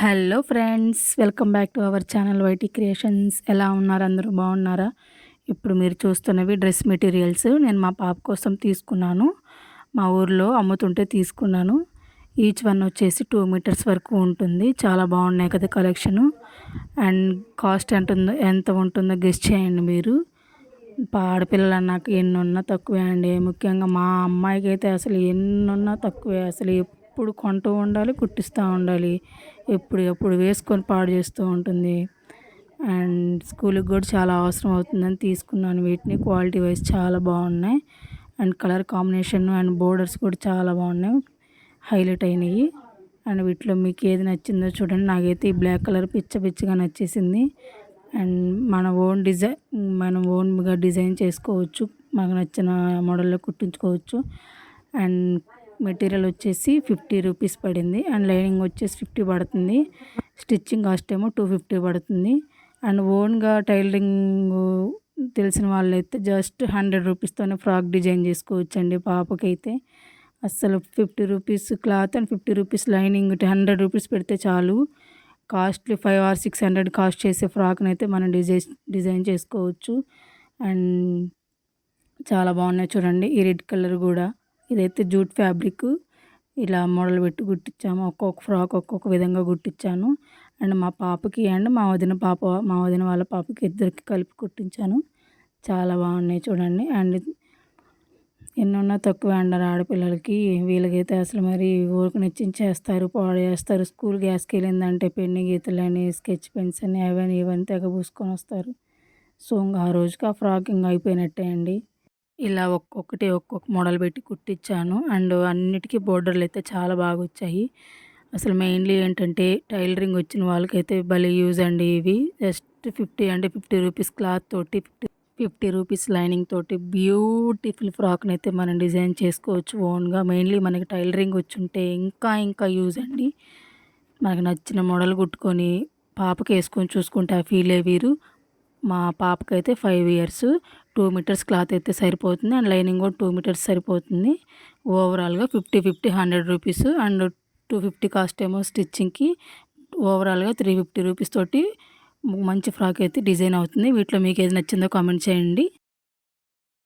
Hello friends welcome back to our channel YT creations. ఎలా ఉన్నారు? అందరూ బాగున్నారా? ఇప్పుడు మీరు చూస్తున్నవి డ్రెస్ మెటీరియల్స్. నేను మా పాప కోసం తీసుకున్నాను. మా ఊర్లో అమ్ముతుంటే తీసుకున్నాను. ఈచ్ వన్ వచ్చేసి టూ మీటర్స్ వరకు ఉంటుంది. చాలా బాగున్నాయి కదా కలెక్షను. అండ్ కాస్ట్ ఎంత ఉందో ఎంత ఉంటుందో గెస్ట్ చేయండి మీరు. ఆడపిల్లలు అన్నాక ఎన్ని ఉన్నా తక్కువే అండి. ముఖ్యంగా మా అమ్మాయికి అయితే అసలు ఎన్ని ఉన్నా తక్కువే. అసలు ఎప్పుడు కొంటూ ఉండాలి కుట్టిస్తూ ఉండాలి. ఎప్పుడు ఎప్పుడు వేసుకొని పాడు చేస్తూ ఉంటుంది. అండ్ స్కూల్కి కూడా చాలా అవసరం అవుతుందని తీసుకున్నాను వీటిని. క్వాలిటీ వైజ్ చాలా బాగున్నాయి. And colour combination and borders కూడా చాలా బాగున్నాయి. హైలైట్ అయినాయి. అండ్ వీటిలో మీకు ఏది నచ్చిందో చూడండి. నాకైతే ఈ బ్లాక్ కలర్ పిచ్చ పిచ్చిగా నచ్చేసింది. అండ్ మన ఓన్ డిజైన్ మనం ఓన్గా డిజైన్ చేసుకోవచ్చు. మనకు నచ్చిన మోడల్లో కుట్టించుకోవచ్చు. అండ్ మెటీరియల్ వచ్చేసి ఫిఫ్టీ రూపీస్ పడింది అండ్ లైనింగ్ వచ్చేసి ఫిఫ్టీ పడుతుంది. స్టిచ్చింగ్ కాస్ట్ ఏమో టూ ఫిఫ్టీ పడుతుంది. అండ్ ఓన్గా టైలరింగ్ తెలిసిన వాళ్ళైతే జస్ట్ హండ్రెడ్ రూపీస్తోనే ఫ్రాక్ డిజైన్ చేసుకోవచ్చండి పాపకైతే. అస్సలు fifty rupees cloth and fifty rupees lining hundred rupees పెడితే చాలు. Costly five or six hundred cost చేసే ఫ్రాక్ని అయితే మనం డిజైన్ డిజైన్ చేసుకోవచ్చు. అండ్ చాలా బాగున్నాయి చూడండి ఈ రెడ్ కలర్ కూడా. ఇదైతే జూట్ ఫ్యాబ్రిక్. ఇలా మోడల్ పెట్టి కుట్టించాము. ఒక్కొక్క ఫ్రాక్ ఒక్కొక్క విధంగా కుట్టించాను. అండ్ మా పాపకి అండ్ మా వదిన పాప మా వదిన వాళ్ళ పాపకి ఇద్దరికి కలిపి కుట్టించాను. చాలా బాగున్నాయి చూడండి. అండ్ ఎన్నున్నా తక్కువ అంటారు ఆడపిల్లలకి వీళ్ళకైతే అసలు మరి ఊరికి నచ్చించేస్తారు పాడేస్తారు స్కూల్ గ్యాస్కి వెళ్ళిందంటే పెన్ను గీతలని స్కెచ్ పెన్స్ అని అవన్నీ ఇవన్నీ తెగ పూసుకొని వస్తారు. సో ఇంకా ఆ రోజుకి ఆ ఫ్రాక్ ఇంకా అయిపోయినట్టే అండి. ఇలా ఒక్కొక్కటి ఒక్కొక్క మోడల్ పెట్టి కుట్టించాను అండ్ అన్నిటికీ బోర్డర్లు అయితే చాలా బాగా వచ్చాయి అసలు మెయిన్లీ ఏంటంటే టైలరింగ్ వచ్చిన వాళ్ళకైతే భలే యూజ్ అండి ఇవి. జస్ట్ ఫిఫ్టీ అంటే ఫిఫ్టీ రూపీస్ క్లాత్ తోటి ఫిఫ్టీ ఫిఫ్టీ రూపీస్ లైనింగ్ తోటి బ్యూటిఫుల్ ఫ్రాక్ని అయితే మనం డిజైన్ చేసుకోవచ్చు ఓన్గా. మెయిన్లీ మనకి టైలరింగ్ వచ్చి ఉంటే ఇంకా ఇంకా యూజ్ అండి. మనకు నచ్చిన మోడల్ కుట్టుకొని పాపకి వేసుకొని చూసుకుంటే ఆ ఫీలే వీరు. మా పాపకైతే five years two metres cloth అయితే సరిపోతుంది. అండ్ లైనింగ్ కూడా టూ మీటర్స్ సరిపోతుంది. ఓవరాల్గా fifty fifty hundred rupees and two fifty cost ఏమో స్టిచ్చింగ్కి ఓవరాల్గా త్రీ ఫిఫ్టీ రూపీస్ తోటి మంచి ఫ్రాక్ అయితే డిజైన్ అవుతుంది. వీటిలో మీకు ఏది నచ్చిందో కామెంట్ చేయండి.